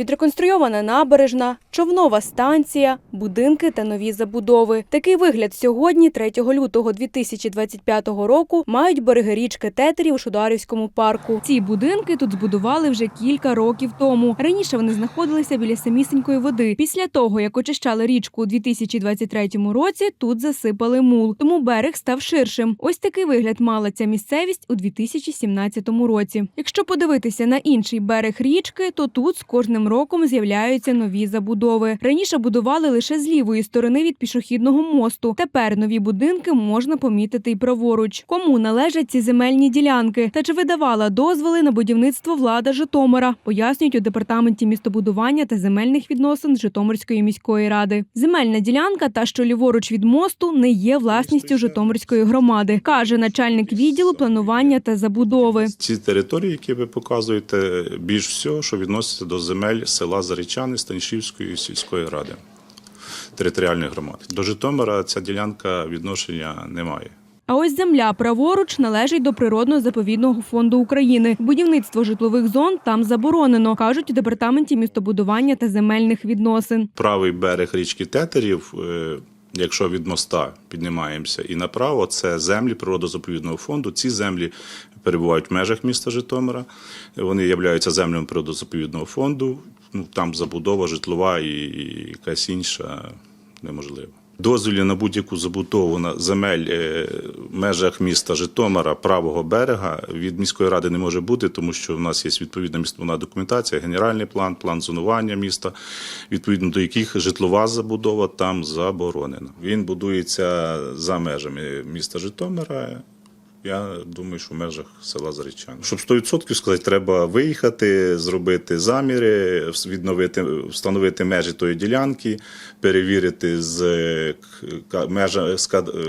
Відреконструйована набережна, човнова станція, будинки та нові забудови. Такий вигляд сьогодні, 3 лютого 2025 року, мають береги річки Тетері у Шударівському парку. Ці будинки тут збудували вже кілька років тому. Раніше вони знаходилися біля самісінької води. Після того, як очищали річку у 2023 році, тут засипали мул, тому берег став ширшим. Ось такий вигляд мала ця місцевість у 2017 році. Якщо подивитися на інший берег річки, то тут з кожним роком з'являються нові забудови. Раніше будували лише з лівої сторони від пішохідного мосту. Тепер нові будинки можна помітити й праворуч. Кому належать ці земельні ділянки та чи видавала дозволи на будівництво влада Житомира? Пояснюють у департаменті містобудування та земельних відносин Житомирської міської ради. Земельна ділянка, та що ліворуч від мосту, не є власністю Житомирської громади, каже начальник відділу планування та забудови. Ці території, які ви показуєте, більш всього, що відносяться до земель села Зарічани Станішівської сільської ради територіальних громад. До Житомира ця ділянка відношення не має. А ось земля праворуч належить до природно-заповідного фонду України. Будівництво житлових зон там заборонено, кажуть у департаменті містобудування та земельних відносин. Правий берег річки Тетерів, е, якщо від моста піднімаємося і направо, це землі природозаповідного фонду. Ці землі перебувають в межах міста Житомира. Вони являються землями природозаповідного фонду. Ну, там забудова житлова і якась інша неможлива. Дозволі на будь-яку забудову на земель е, межах міста Житомира правого берега від міської ради не може бути, тому що в нас є відповідна містовна документація, генеральний план, план зонування міста, відповідно до яких житлова забудова там заборонена. Він будується за межами міста Житомира. Я думаю, що в межах села Зарічани. Щоб 100% сказати, треба виїхати, зробити заміри, відновити, встановити межі тої ділянки, перевірити з, межа,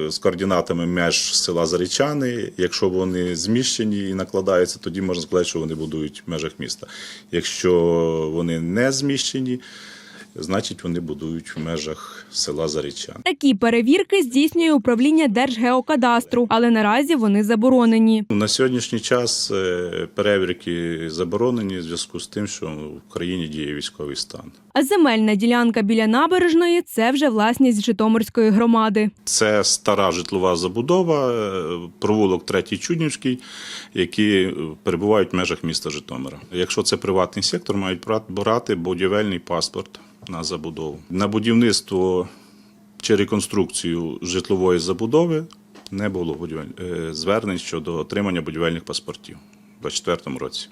з координатами меж села Зарічани. Якщо вони зміщені і накладаються, тоді можна сказати, що вони будують в межах міста. Якщо вони не зміщені, значить вони будують в межах села Зарічани. Такі перевірки здійснює управління Держгеокадастру, але наразі вони заборонені. На сьогоднішній час е, перевірки заборонені в зв'язку з тим, що в країні діє військовий стан. А земельна ділянка біля набережної це вже власність Житомирської громади. Це стара житлова забудова, е, провулок Третій Чуднівський, які перебувають в межах міста Житомира. Якщо це приватний сектор, мають бра- брати будівельний паспорт на забудову. На будівництво чи реконструкцію житлової забудови не було е, звернень щодо отримання будівельних паспортів у 2024 році.